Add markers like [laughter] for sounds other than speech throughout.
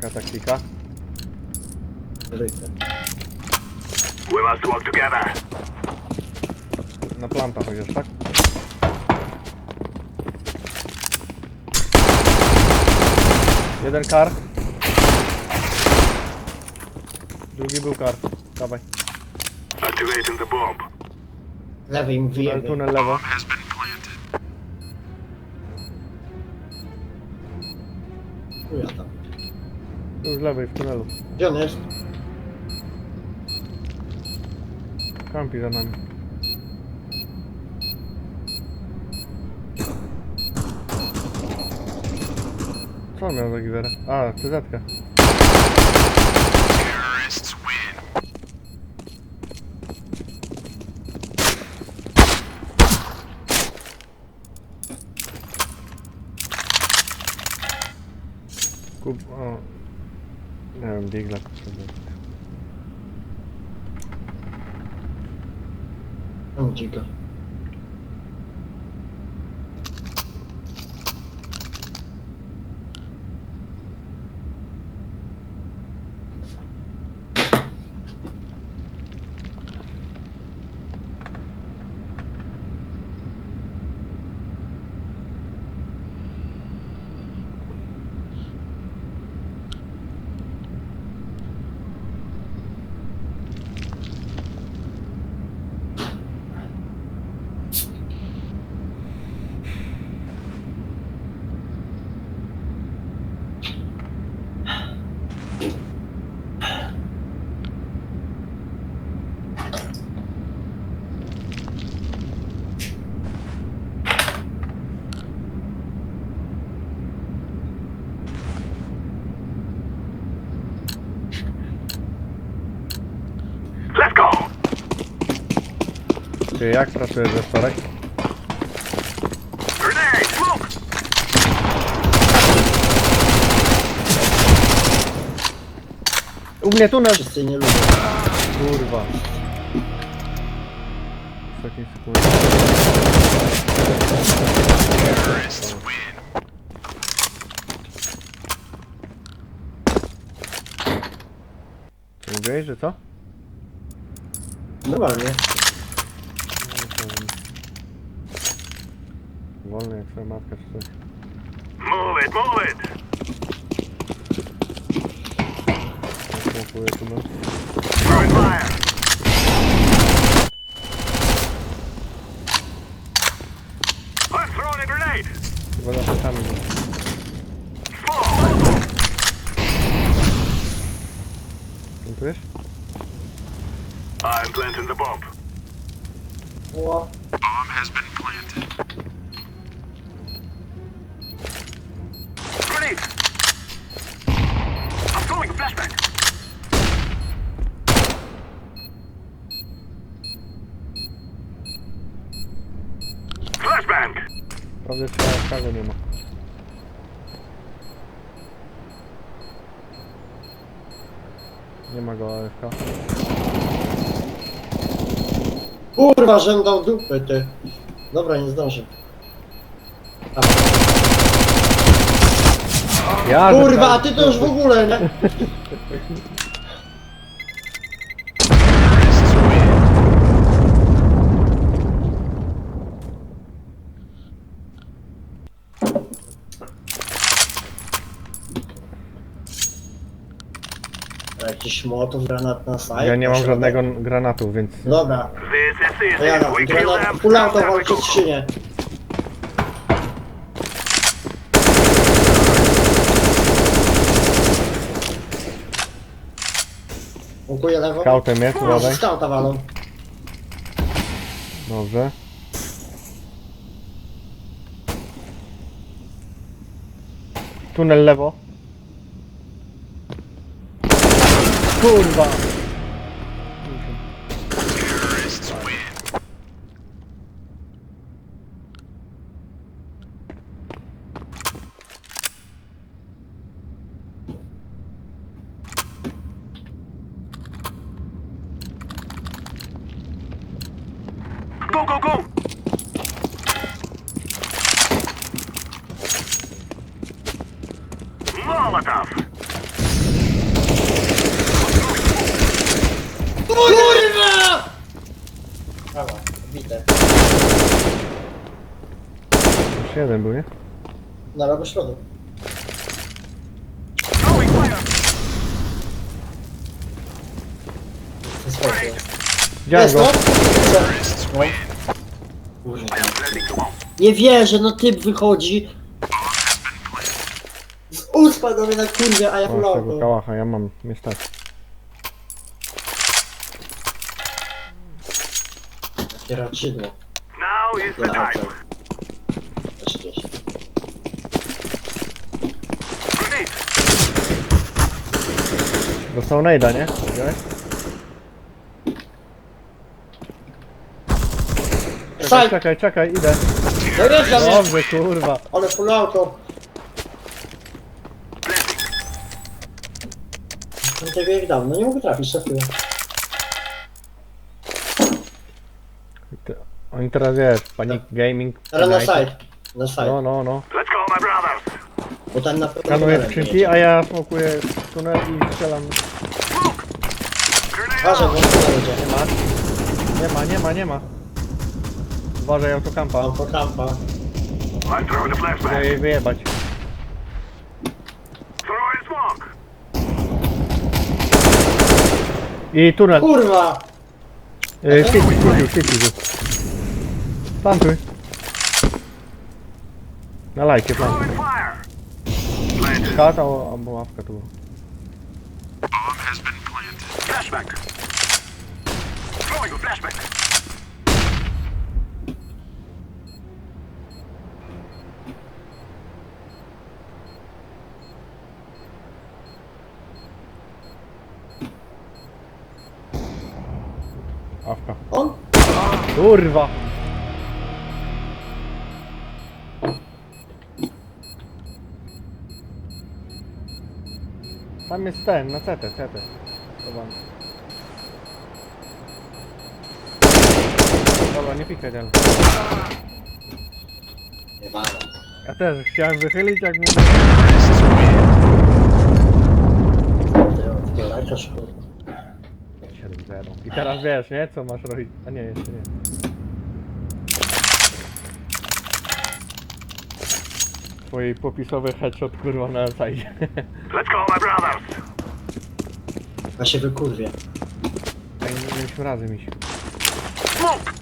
Taka taktyka. Rykę. We must work together. Na planta chociaż, tak? Jeden kar. Drugi był kar. Dawaj. Activating the bomb. Lewej mu Tunel, wyjebie. tunel lewo. Has been planted. Chuja tam. Już lewej w tunelu. Gdzie on jest? Kampi za nami. Co on miał za giwerę? A, win. Kup... O. Nie wiem, digla potrzebuję. Dzika. Ty jak pracujesz we wtorek? U mnie tunel! Wszyscy nie lubią. Kurwa. Win. Co mówiłeś, że co? Normalnie. Wolny jak twoja matka czy coś. Move it. Move it. Smokuję tunel. Throwing fire. I'm throwing a grenade. Chyba za plecami. był. Smoke. Dziękujesz? I'm planting the bomb. Ło. Bomb has been planted. Prawdę trzeba kago nie ma. Nie ma go AFK. Kurwa, żem dał dupy, ty. Dobra, nie zdążę. Ja kurwa, a ty to już w ogóle, nie? [laughs] Jakiś młotów, granat na site. Ja nie mam żadnego granatu, więc... Dobra, This is to ja dam. We kill Granat, them. Now we walczy go. skrzynię. Łukuję lewo. Skautem jest, uważaj. skauta walą. Dobrze. Tunel lewo. Kurwa! Terrorists win. Go, go, go! Molotov! Kurwa! Brawa, bite. Jeszcze jeden był, nie? Na lewo środek. Throwing fire. To jest fajne. Widziałem Jest go. no? Kurwa. Nie wierzę, no typ wychodzi. Z ust panowie na kurwie, a ja O, tego fulauto. kałacha, ja mam, niestety. Takie raczydło. Now is the time. auto. Gdzieś. Grenade. Dostał nejda, nie? Widziałeś? Czekaj, Saj! czekaj, czekaj, idę. No dla mnie! Dobrze, kurwa. Ale fulauto. Blending. Mam tego jak dawno, nie mogę trafić, szafuję. Ty- Oni teraz wiesz, Panic Gaming. Ale na United. side. Na side. No, no, no. Let's go, my brothers. Bo ten na pewno Kanuję tunelem skrzynki, jedzie. a ja smokuję tunel i strzelam. Grenade Uważaj, bo on jedzie. Nie ma. Nie ma, nie ma, nie ma. Uważaj autokampa. Mam po kampa. I'm throwing the Chcę flashbang. jej wyjebać. Throwing smoke. I tunel. Kurwa! Y, city, city. tu. Plantuj. Na lajcie, plantuj. Throwing fire. Planted. Skata albo łapka tu. była. Bomb has been planted. Flashbang. Throwing a flashbang. Awka. On? Kurwa! Tam jest ten, na CT, CT. Dobra, nie ten. Nie walę. Ja też chciałem wychylić, jak mi... Ty kurwa. 7-0. I teraz wiesz, nie? Co masz robić? A nie, jeszcze nie. Twój popisowy headshot kurwa na side. [laughs] Let's go, my brothers. Ja się wykurwię. Nie mieliśmy razem iść. Smoke.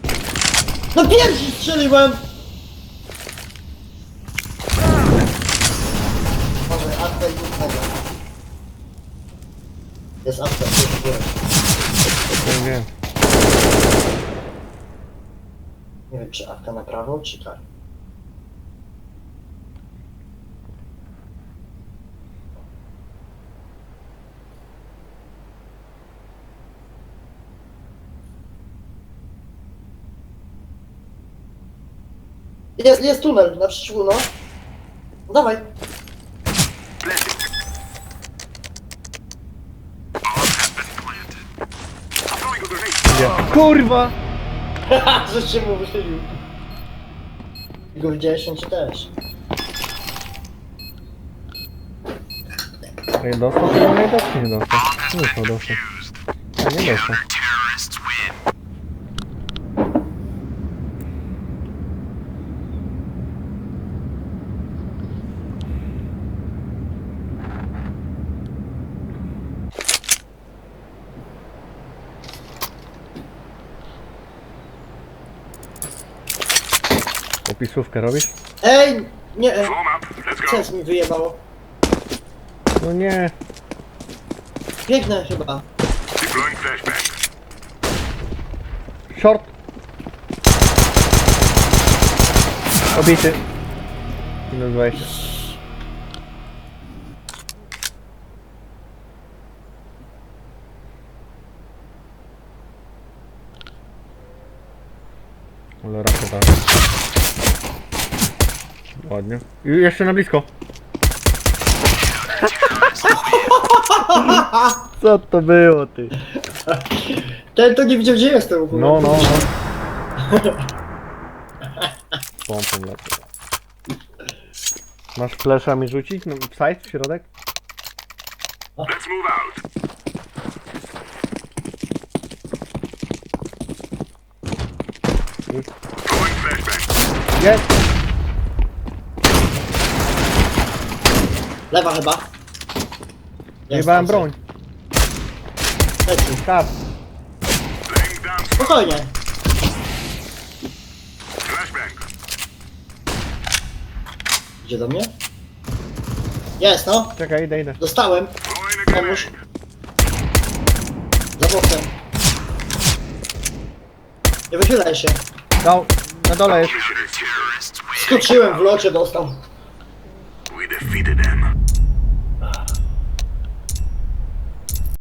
No pierwszy strzeliłem! Może Apple i tego. Jest Apple, jest górę. Nie wiem. Nie wiem, czy Apple na prawo, czy tak. Jest, jest tunel na przyszło, no. Dawaj. Kurwa! [laughs] Że się mu wychylił. Go widziałeś, on też? Nie dostał? No nie dostał, nie dostał. Nie dostał, dostał. A nie dostał. Opisówkę robisz? Ej! Nie, e, mi wyjebało. No nie. Biegnę chyba. Short! Obity. Minus 20. Ładnie. I jeszcze na blisko. [laughs] Co to było, ty? Ten to nie widział gdzie jestem w. No, no, no. [laughs] Pompą. Masz flesza mi rzucić? No, side w środek? Let's move out. Jest! Lewa chyba. Jebałem broń. Leci. Kap. Spokojnie. Idzie do mnie? Jest, no. Czekaj, idę, idę. Dostałem. Pomóż. Za bokiem. Nie wychylaj się. Dał. Na dole jest. Skoczyłem w locie, dostał.